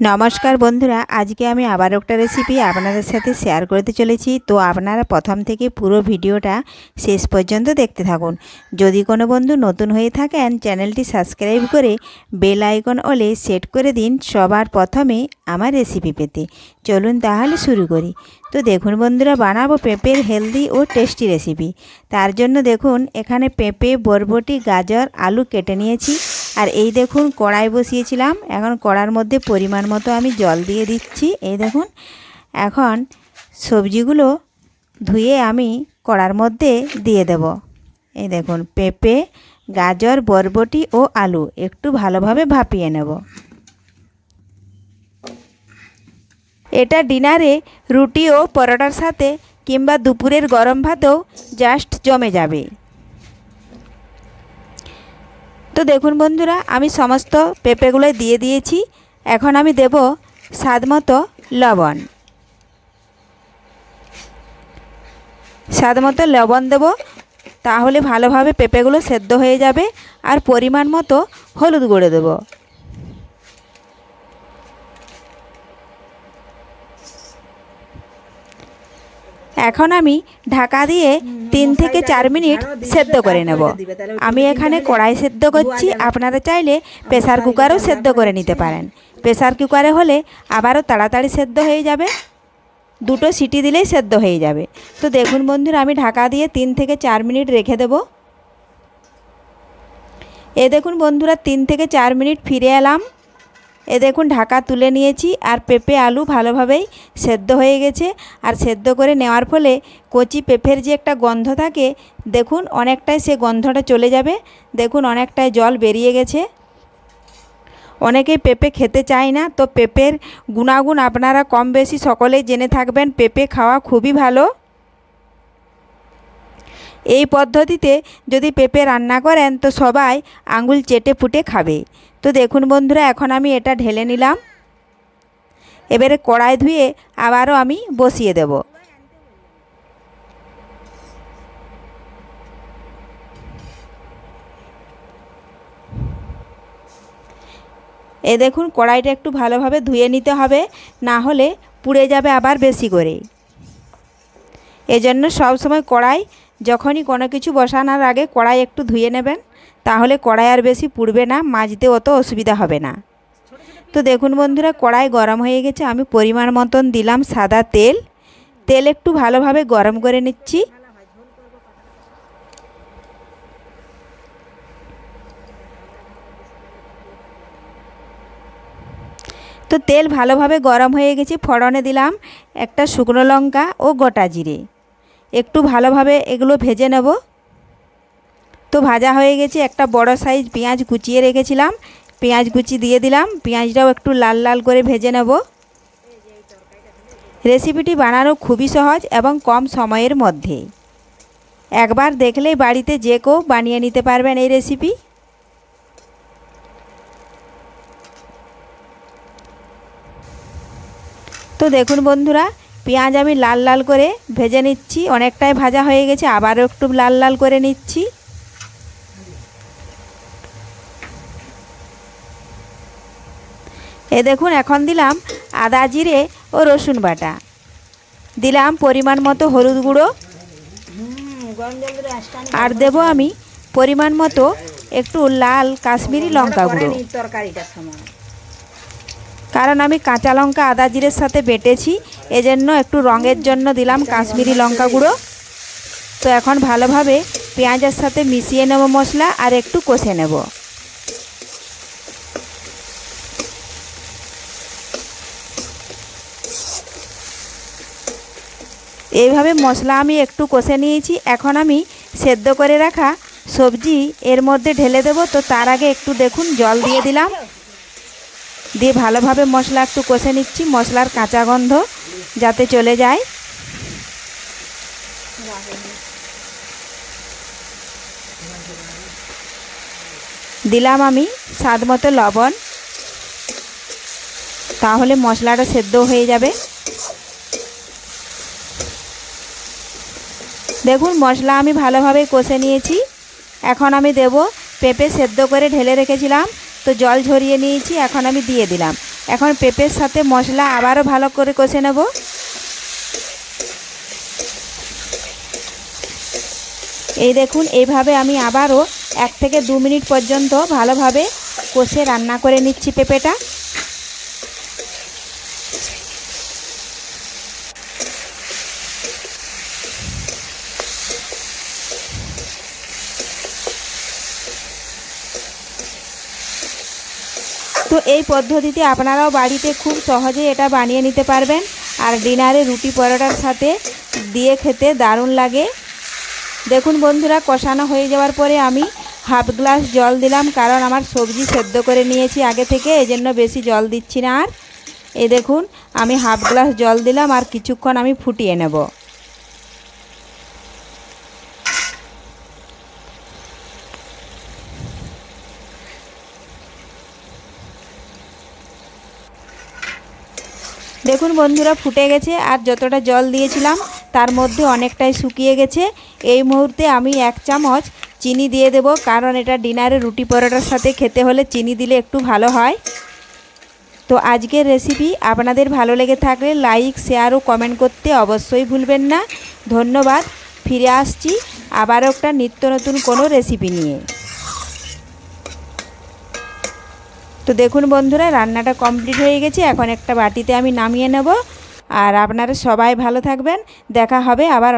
নমস্কার বন্ধুরা, আজকে আমি আবার একটা রেসিপি আপনাদের সাথে শেয়ার করতে চলেছি। তো আপনারা প্রথম থেকে পুরো ভিডিওটা শেষ পর্যন্ত দেখতে থাকুন। যদি কোনো বন্ধু নতুন হয়ে থাকেন, চ্যানেলটি সাবস্ক্রাইব করে বেল আইকন ওলে সেট করে দিন সবার প্রথমে আমার রেসিপি পেতে। চলুন তাহলে শুরু করি। তো দেখুন বন্ধুরা, বানাবো পেঁপের হেলদি ও টেস্টি রেসিপি তার জন্য দেখুন, এখানে পেঁপে, বরবটি, গাজর, আলু কেটে নিয়েছি। আর এই দেখুন কড়াই বসিয়েছিলাম। এখন কড়ার মধ্যে পরিমাণ মতো আমি জল দিয়ে দিচ্ছি। এই দেখুন, এখন সবজিগুলো ধুয়ে আমি কড়ার মধ্যে দিয়ে দেব। এই দেখুন, পেঁপে, গাজর, বরবটি ও আলু একটু ভালোভাবে ভাপিয়ে নেব। এটা ডিনারে রুটি ও পরোটার সাথে কিংবা দুপুরের গরম ভাতেও জাস্ট জমে যাবে। তো দেখুন বন্ধুরা, আমি সমস্ত পেঁপেগুলো দিয়ে দিয়েছি। এখন আমি দেব স্বাদ মতো লবণ। স্বাদ মতো লবণ দেব, তাহলে ভালোভাবে পেঁপেগুলো সেদ্ধ হয়ে যাবে আর পরিমাণ মতো হলুদ গুঁড়ো দেবো। এখন আমি ঢাকা দিয়ে তিন থেকে চার মিনিট সেদ্ধ করে নেব। আমি এখানে কড়াই সেদ্ধ করছি। আপনারা চাইলে প্রেসার কুকারও সেদ্ধ করে নিতে পারেন। প্রেসার কুকারে হলে আবারও তাড়াতাড়ি সেদ্ধ হয়ে যাবে। দুটো সিটি দিলেই সেদ্ধ হয়ে যাবে। তো দেখুন বন্ধুরা, আমি ঢাকা দিয়ে তিন থেকে চার মিনিট রেখে দেব। এ দেখুন বন্ধুরা, তিন থেকে চার মিনিট ফিরে এলাম। এ দেখুন ঢাকা তুলে নিয়েছি আর পেঁপে আলু ভালোভাবেই সেদ্ধ হয়ে গেছে। আর সেদ্ধ করে নেওয়ার ফলে কচি পেঁপের যে একটা গন্ধ থাকে, দেখুন অনেকটাই সে গন্ধটা চলে যাবে। দেখুন অনেকটাই জল বেরিয়ে গেছে। অনেকেই পেঁপে খেতে চায় না, তো পেঁপের গুণাগুণ আপনারা কম বেশি সকলেই জেনে থাকবেন। পেঁপে খাওয়া খুবই ভালো। এই পদ্ধতিতে যদি পেঁপে রান্না করেন, তো সবাই আঙুল চেটে ফুটে খাবে। তো দেখুন বন্ধুরা, এখন আমি এটা ঢেলে নিলাম। এবারে কড়াই ধুয়ে আবারও আমি বসিয়ে দেব। এ দেখুন, কড়াইটা একটু ভালোভাবে ধুয়ে নিতে হবে, না হলে পুড়ে যাবে আবার বেশি করে এজন্য সবসময় কড়াই যখনই কোনো কিছু বসানোর আগে কড়াই একটু ধুয়ে নেবেন, তাহলে কড়াই আর বেশি পুড়বে না, মাজতে অত অসুবিধা হবে না। তো দেখুন বন্ধুরা, কড়াই গরম হয়ে গেছে, আমি পরিমাণ মতন দিলাম সাদা তেল। তেল একটু ভালোভাবে গরম করে নিচ্ছি। তো তেল ভালোভাবে গরম হয়ে গেছে, ফড়নে দিলাম একটা শুকনো লঙ্কা ও গোটা জিরে। একটু ভালোভাবে এগুলো ভেজে নেব। তো ভাজা হয়ে গেছে, একটা বড় সাইজ পেঁয়াজ কুচিয়ে রেখেছিলাম। পেঁয়াজ কুচি দিয়ে দিলাম, পেঁয়াজটাও একটু লাল লাল করে ভেজে নেব। রেসিপিটি বানানো খুবই সহজ এবং কম সময়ের মধ্যে। একবার দেখলেই বাড়িতে যে কেউ বানিয়ে নিতে পারবেন এই রেসিপি। তো দেখুন বন্ধুরা পেঁয়াজ আমি লাল লাল করে ভেজে নিচ্ছি। অনেকটাই ভাজা হয়ে গেছে, আবারও একটু লাল লাল করে নিচ্ছি। এ দেখুন, এখন দিলাম আদা জিরে ও রসুন বাটা। দিলাম পরিমাণ মতো হলুদ গুঁড়ো। আর দেব আমি পরিমাণ মতো একটু লাল কাশ্মীরি লঙ্কা গুঁড়ো। কারণ আমি কাঁচা লঙ্কা, আদা জিরের সাথে বেটেছি। এজন্য একটু রঙের জন্য দিলাম কাশ্মীরি লঙ্কা গুঁড়ো। তো এখন ভালোভাবে পেঁয়াজের সাথে মিশিয়ে নেব মশলা আর একটু কষে নেব। এইভাবে মশলা আমি একটু কষে নিয়েছি। এখন আমি সেদ্ধ করে রাখা সবজি এর মধ্যে ঢেলে দেব। তো তার আগে একটু দেখুন, জল দিয়ে দিলাম। দিয়ে ভালোভাবে মশলা একটু কষে নিচ্ছি, মশলার কাঁচা গন্ধ যাতে চলে যায়। দিলাম আমি স্বাদ মতো লবণ। তাহলে মশলাটা সেদ্ধ হয়ে যাবে। দেখুন, মশলা আমি ভালোভাবে কষে নিয়েছি। এখন আমি দেব পেঁপে সেদ্ধ করে ঢেলে রেখেছিলাম। তো জল ঝরিয়ে নিয়েছি, এখন আমি দিয়ে দিলাম। এখন পেঁপের সাথে মশলা আবারও ভালো করে কষে নেব। এই দেখুন, এইভাবে আমি আবারও এক থেকে দু মিনিট পর্যন্ত ভালোভাবে কষে রান্না করে নিচ্ছি পেঁপেটা। তো এই পদ্ধতিতে আপনারাও বাড়িতে খুব সহজে এটা বানিয়ে নিতে পারবেন। আর ডিনারে রুটি পরোটার সাথে দিয়ে খেতে দারুণ লাগে। দেখুন বন্ধুরা, কষানো হয়ে যাওয়ার পরে আমি হাফ গ্লাস জল দিলাম, কারণ আমার সবজি সেদ্ধ করে নিয়েছি আগে থেকে এই জন্য বেশি জল দিচ্ছি না আর। এ দেখুন, আমি হাফ গ্লাস জল দিলাম, আর কিছুক্ষণ আমি ফুটিয়ে নেব। দেখুন বন্ধুরা, ফুটে গেছে আর যতটা জল দিয়েছিলাম তার মধ্যে অনেকটাই শুকিয়ে গেছে। এই মুহূর্তে আমি এক চামচ চিনি দিয়ে দেব, কারণ এটা ডিনারে রুটি পরোটার সাথে খেতে হলে চিনি দিলে একটু ভালো হয়। তো আজকের রেসিপি আপনাদের ভালো লেগে থাকলে লাইক শেয়ার ও কমেন্ট করতে অবশ্যই ভুলবেন না। ধন্যবাদ, ফিরে আসছি আবারও একটা নিত্য নতুন কোনো রেসিপি নিয়ে। তো দেখুন বন্ধুরা, রান্নাটা কমপ্লিট হয়ে গেছে। এখন একটা বাটিতে আমি নামিয়ে নেব। আর আপনারা সবাই ভালো থাকবেন। দেখা হবে আবার